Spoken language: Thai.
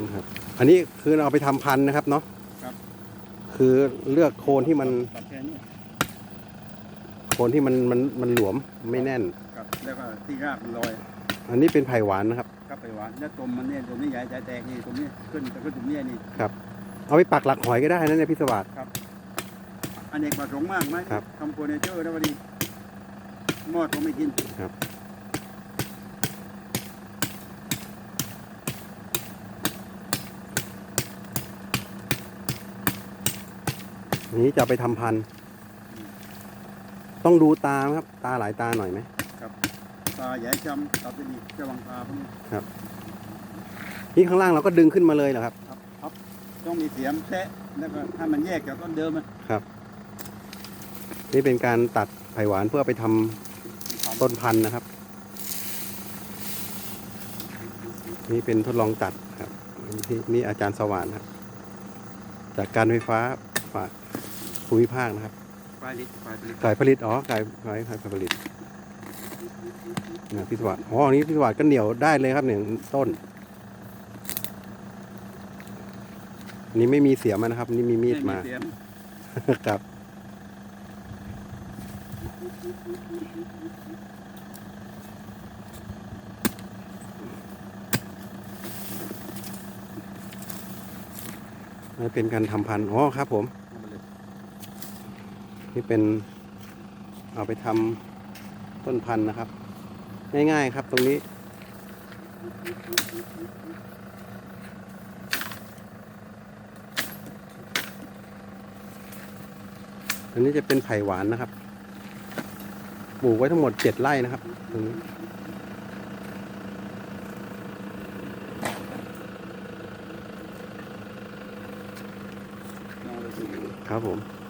นะครับอันนี้คือเอาไปทำพันธุ์นะครับเนาะครับ คือเลือกโคนที่มันตัดแค่นี้โคนที่มันมันมันหลวมไม่แน่น ครับ แล้วก็ที่รากมันลอย อันนี้เป็นไผ่หวานนะครับ ครับไปหวานแล้วตมมันเนี่ยตมนี้ใหญ่ใจแตกนี่ตมนี้ขึ้นแต่ก็ตมนี้นี่เอาไปปักหลักหอยก็ได้นะเนี่ยพี่สวัสดิ์อันเอกประสงค์มากไหมครับทำโฟเนเจอร์แล้ววันนี้มอดก็ไม่กิน อันนี้จะเอาไปทำพันธุ์ต้องดูตาไหมครับ ตาหลายตาหน่อยไหมตาใหญ่จำตัดไปดีจะวังตาพวกนี้นี่ข้างล่างเราก็ดึงขึ้นมาเลยเหรอครับ ครับครับต้องมีเสียมแซะแล้วก็ให้มันแยกจากต้นเดิมอะนี่เป็นการตัดไผ่หวานเพื่อไปทำต้นพันธุ์นะครับ นี่เป็นทดลองตัดครับนี่นี่อาจารย์สว่านครับ จากการไฟฟ้าฝ่าย ภูมิภาคนะครับปลายลิตปลายลิตฝ่ายผลิตอ๋อฝ่ายฝ่ายฝ่ายผลิตนะพี่สวัสดิ์อ๋ออันนี้พี่สวัสดิ์ก็เหนียวได้เลยครับหนึ่งต้นอันนี้ไม่มีเสียมนะครับอันนี่มีมีดมาเสียมครับ นี่เป็นการทำพันธุ์อ๋อครับผม เอามาเลยนี่เป็นเอาไปทำต้นพันธุ์นะครับ ง่ายๆครับตรงนี้ อันนี้จะเป็นไผ่หวานนะครับปลูกไว้ทั้งหมดเจ็ดไร่นะครับตรงนี้ครับผม